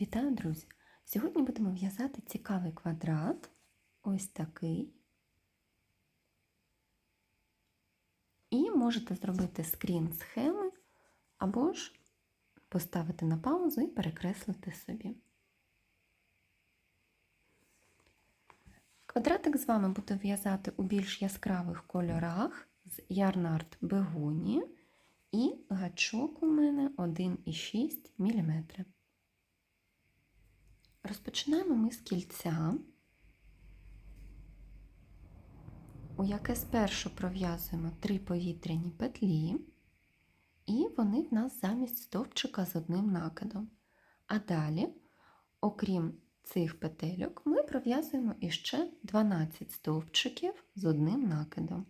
Вітаю, друзі! Сьогодні будемо в'язати цікавий квадрат, ось такий. І можете зробити скрін схеми, або ж поставити на паузу і перекреслити собі. Квадратик з вами буду в'язати у більш яскравих кольорах з ярнард бегоні і гачок у мене 1,6 мм. Розпочинаємо ми з кільця, у яке спершу пров'язуємо три повітряні петлі, і вони в нас замість стовпчика з одним накидом. А далі, окрім цих петельок, ми пров'язуємо іще 12 стовпчиків з одним накидом.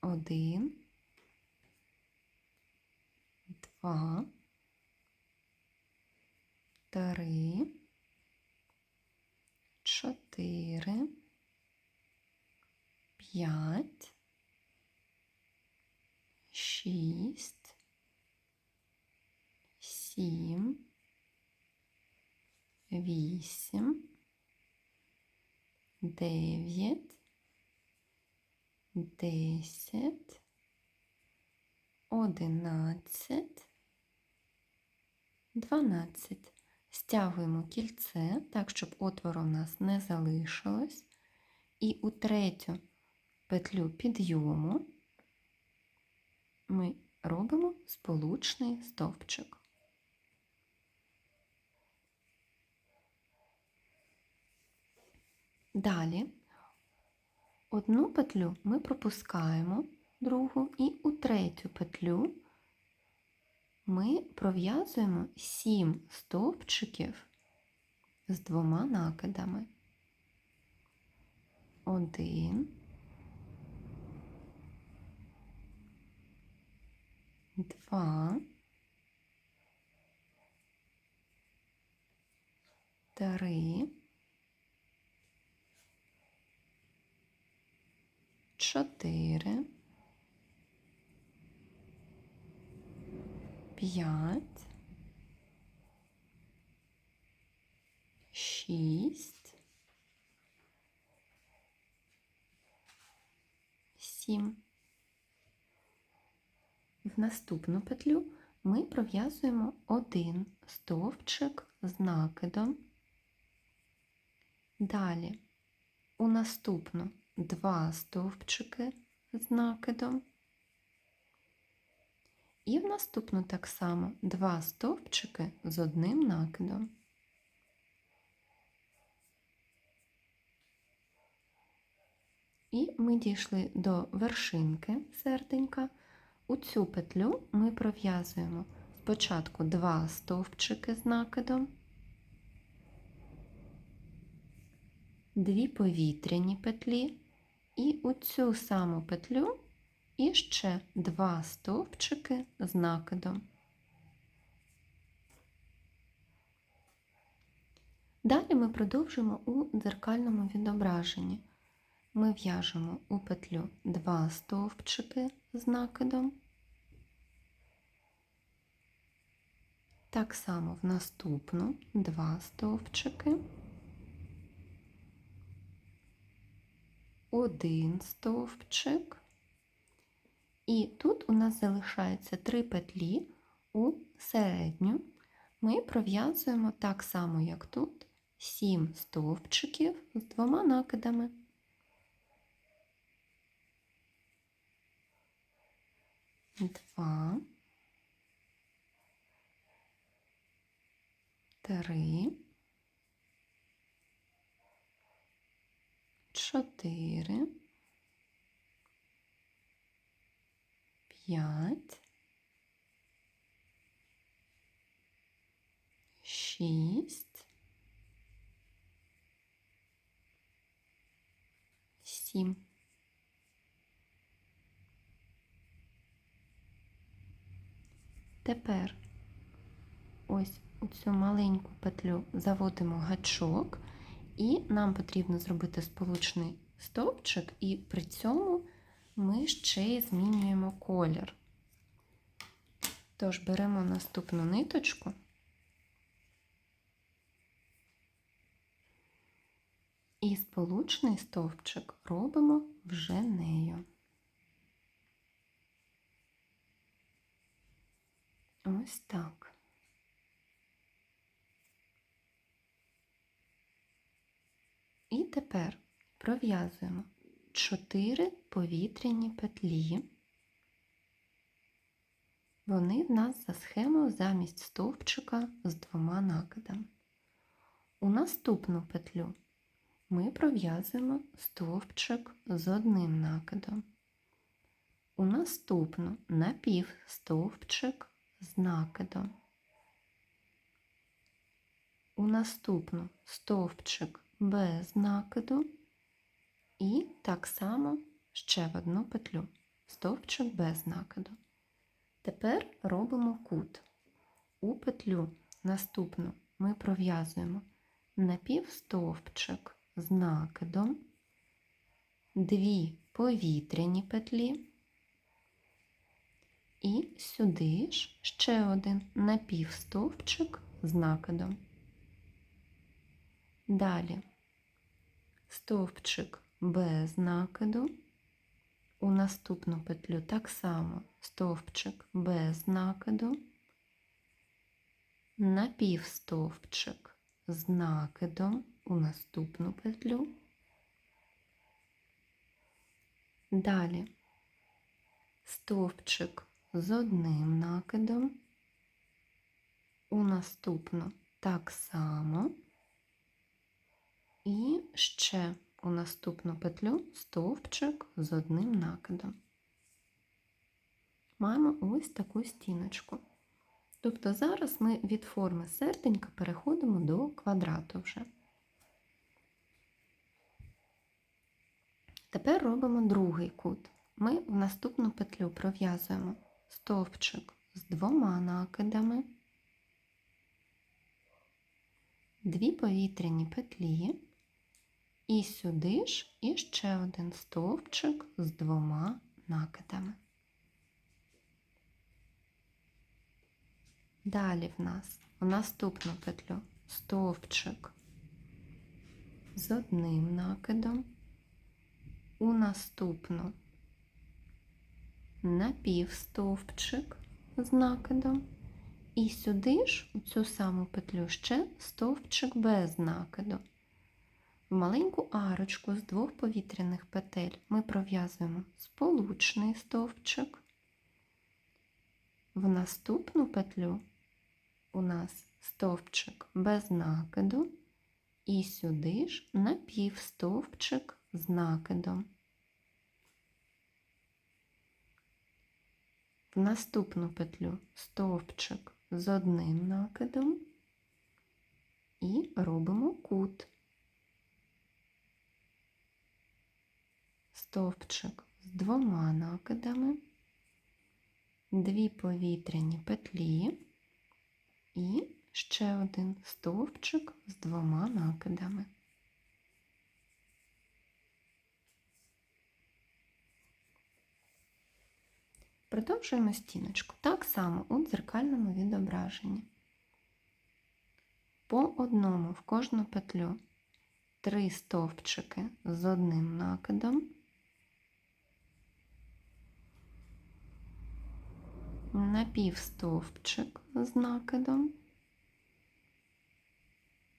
Один, два, три, чотири, п'ять, шість, сім, вісім, дев'ять, десять, одинадцять, дванадцять. Стягуємо кільце так, щоб отвору у нас не залишилось. І у третю петлю підйому ми робимо сполучний стовпчик. Далі одну петлю ми пропускаємо другу, і у третю петлю ми пров'язуємо 7 стовпчиків з двома накидами. Один, два, три, чотири. П'ять, шість, сім. В наступну петлю ми пров'язуємо один стовпчик з накидом. Далі у наступну два стовпчики з накидом. І в наступну так само два стовпчики з одним накидом. І ми дійшли до вершинки серденька. У цю петлю ми пров'язуємо спочатку два стовпчики з накидом, дві повітряні петлі, і у цю саму петлю і ще два стовпчики з накидом. Далі ми продовжуємо у дзеркальному відображенні. Ми в'яжемо у петлю два стовпчики з накидом. Так само в наступну два стовпчики, один стовпчик. І тут у нас залишається три петлі у середню. Ми пров'язуємо так само, як тут, 7 стовпчиків з двома накидами. Два, три, чотири. П'ять, шість, сім. Тепер ось у цю маленьку петлю заводимо гачок, і нам потрібно зробити сполучний стовпчик, і при цьому ми ще й змінюємо колір. Тож беремо наступну ниточку. І сполучний стовпчик робимо вже нею. Ось так. І тепер пров'язуємо 4 повітряні петлі. Вони в нас за схемою замість стовпчика з двома накидами. У наступну петлю ми пров'язуємо стовпчик з одним накидом. У наступну напівстовпчик з накидом. У наступну стовпчик без накиду і так само ще в одну петлю стовпчик без накиду. Тепер робимо кут. У петлю наступну ми пров'язуємо напівстовпчик з накидом, дві повітряні петлі, і сюди ж ще один напівстовпчик з накидом. Далі стовпчик без накиду. У наступну петлю так само стовпчик без накиду, напівстовпчик з накидом у наступну петлю. Далі стовпчик з одним накидом, у наступну так само і ще у наступну петлю стовпчик з одним накидом. Маємо ось таку стіночку. Тобто зараз ми від форми серденька переходимо до квадрату вже. Тепер робимо другий кут. Ми в наступну петлю пров'язуємо стовпчик з двома накидами, дві повітряні петлі, і сюди ж іще один стовпчик з двома накидами. Далі в нас у наступну петлю стовпчик з одним накидом, у наступну напівстовпчик з накидом, і сюди ж у цю саму петлю ще стовпчик без накиду. В маленьку арочку з двох повітряних петель ми пров'язуємо сполучний стовпчик. В наступну петлю у нас стовпчик без накиду, і сюди ж напівстовпчик з накидом. В наступну петлю стовпчик з одним накидом і робимо кут. Стовпчик з двома накидами, дві повітряні петлі і ще один стовпчик з двома накидами. Продовжуємо стіночку так само у дзеркальному відображенні. По одному в кожну петлю три стовпчики з одним накидом, напівстовпчик з накидом,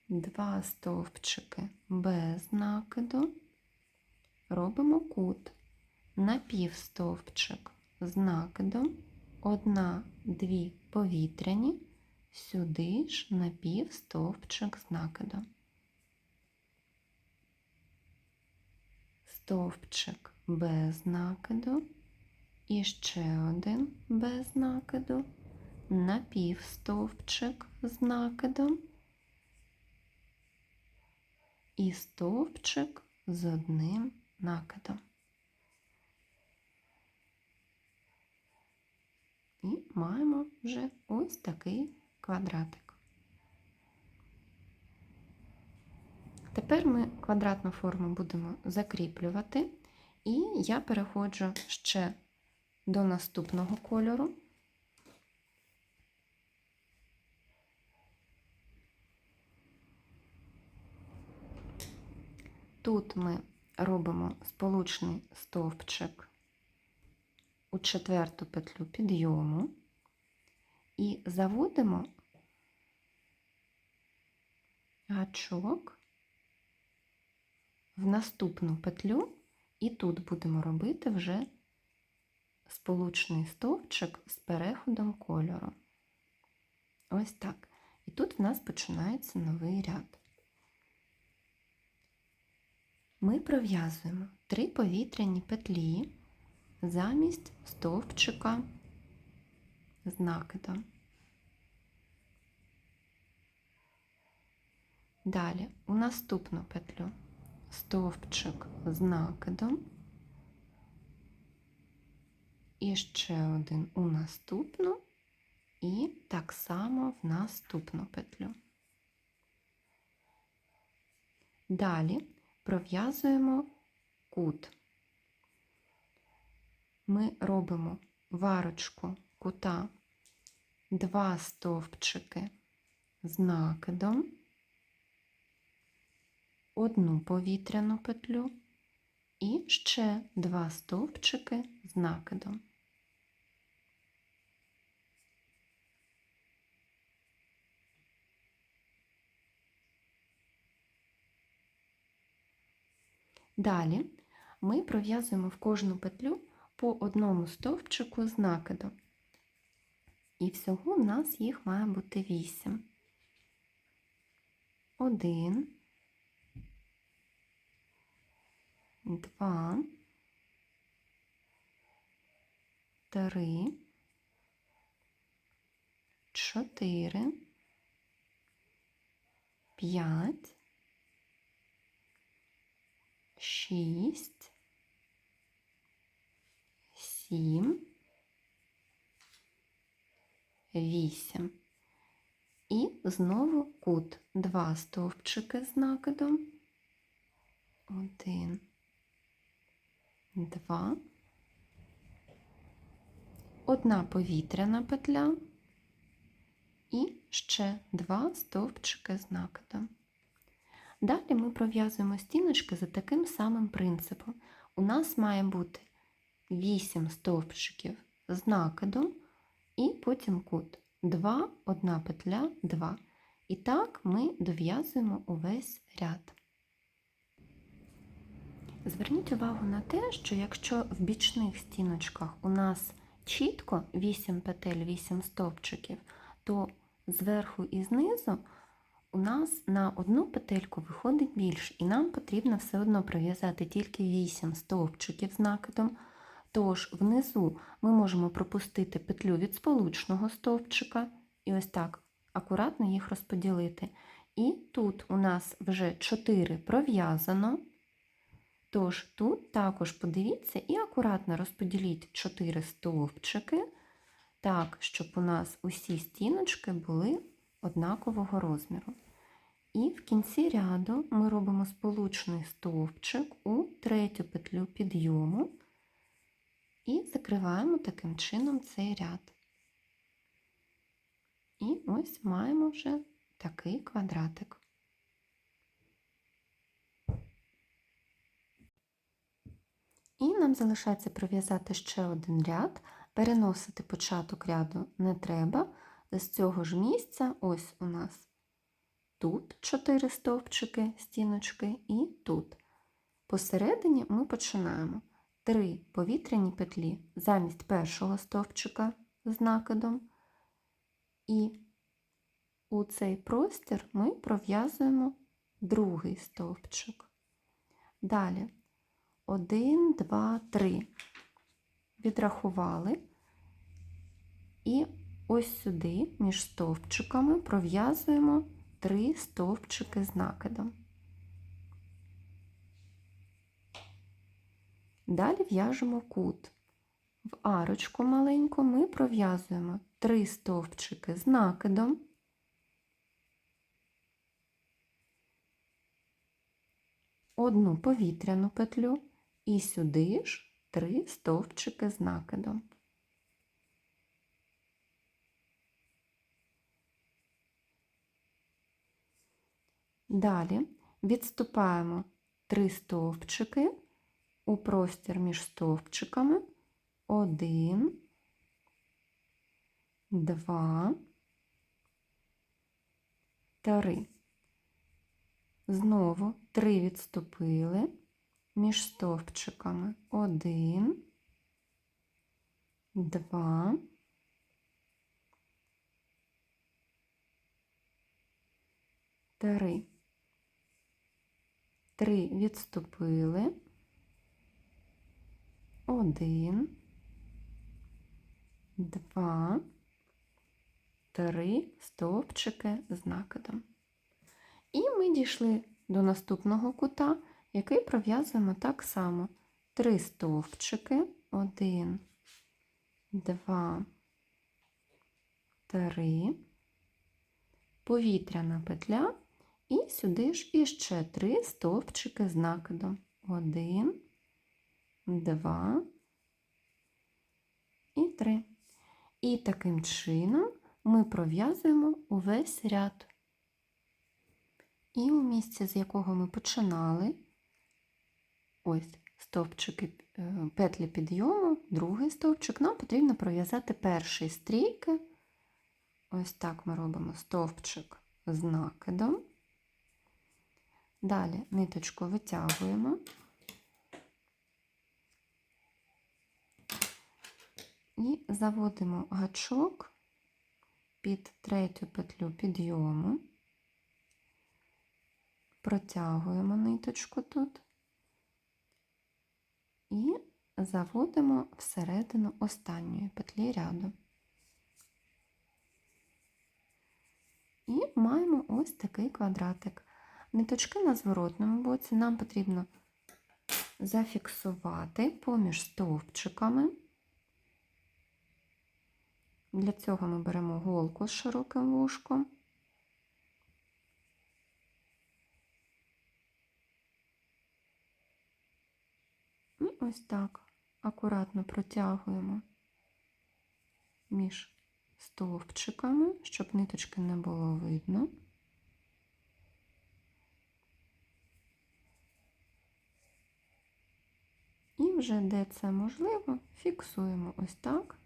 два стовпчики без накиду, робимо кут, напівстовпчик з накидом, одна-дві повітряні, сюди ж напівстовпчик з накидом. Стовпчик без накиду, і ще один без накиду, напівстовпчик з накидом і стовпчик з одним накидом. І маємо вже ось такий квадратик. Тепер ми квадратну форму будемо закріплювати, і я переходжу ще до наступного кольору. Тут ми робимо сполучний стовпчик у четверту петлю підйому і заводимо гачок в наступну петлю, і тут будемо робити вже сполучний стовпчик з переходом кольору. Ось так. І тут в нас починається новий ряд. Ми пров'язуємо три повітряні петлі замість стовпчика з накидом. Далі у наступну петлю стовпчик з накидом. І ще один у наступну, і так само в наступну петлю. Далі пров'язуємо кут. Ми робимо варочку кута, два стовпчики з накидом, одну повітряну петлю і ще два стовпчики з накидом. Далі ми пров'язуємо в кожну петлю по одному стовпчику з накидом. І всього в нас їх має бути 8. Один, два, три, чотири, п'ять, шість, сім, вісім. І знову кут. Два стовпчики з накидом. Один, два. Одна повітряна петля і ще два стовпчики з накидом. Далі ми пров'язуємо стіночки за таким самим принципом. У нас має бути 8 стовпчиків з накидом і потім кут. 2, одна петля, 2. І так ми дов'язуємо увесь ряд. Зверніть увагу на те, що якщо в бічних стіночках у нас чітко 8 петель, 8 стовпчиків, то зверху і знизу у нас на одну петельку виходить більше, і нам потрібно все одно пров'язати тільки 8 стовпчиків з накидом. Тож внизу ми можемо пропустити петлю від сполучного стовпчика і ось так акуратно їх розподілити. І тут у нас вже 4 пров'язано. Тож тут також подивіться і акуратно розподіліть 4 стовпчики, так, щоб у нас усі стіночки були однакового розміру. І в кінці ряду ми робимо сполучний стовпчик у третю петлю підйому і закриваємо таким чином цей ряд. І ось маємо вже такий квадратик. І нам залишається пров'язати ще один ряд, переносити початок ряду не треба. З цього ж місця ось у нас тут 4 стовпчики, стіночки, і тут. Посередині ми починаємо 3 повітряні петлі замість першого стовпчика з накидом. І у цей простір ми пров'язуємо другий стовпчик. Далі 1, 2, 3. Відрахували. І ось сюди, між стовпчиками, пров'язуємо 3 стовпчики з накидом. Далі в'яжемо кут. В арочку маленьку ми пров'язуємо 3 стовпчики з накидом. Одну повітряну петлю і сюди ж 3 стовпчики з накидом. Далі відступаємо три стовпчики у простір між стовпчиками. Один, два, три. Знову три відступили між стовпчиками. Один, два, три. Три відступили. Один, два, три стовпчики з накидом. І ми дійшли до наступного кута, який пров'язуємо так само. Три стовпчики, один, два, три, повітряна петля, і сюди ж іще три стовпчики з накидом. Один, два і три. І таким чином ми пров'язуємо увесь ряд. І у місці, з якого ми починали, ось стовпчики е, петлі підйому, другий стовпчик, нам потрібно пров'язати перший стрійки. Ось так ми робимо стовпчик з накидом. Далі ниточку витягуємо. І заводимо гачок під третю петлю підйому, протягуємо ниточку тут і заводимо всередину останньої петлі ряду. І маємо ось такий квадратик. Ниточки на зворотному боці нам потрібно зафіксувати поміж стовпчиками. Для цього ми беремо голку з широким вушком. І ось так акуратно протягуємо між стовпчиками, щоб ниточки не було видно. І вже де це можливо, фіксуємо ось так.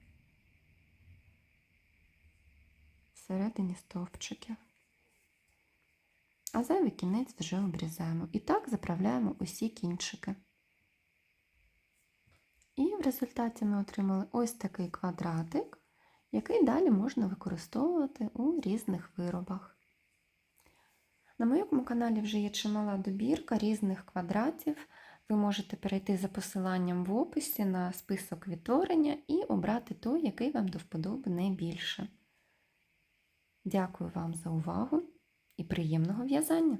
всередині стовпчиків. А зайвий кінець вже обрізаємо. І так заправляємо усі кінчики. І в результаті ми отримали ось такий квадратик, який далі можна використовувати у різних виробах. На моєму каналі вже є чимала добірка різних квадратів. Ви можете перейти за посиланням в описі на список відтворення і обрати той, який вам до вподоби найбільше. Дякую вам за увагу і приємного в'язання!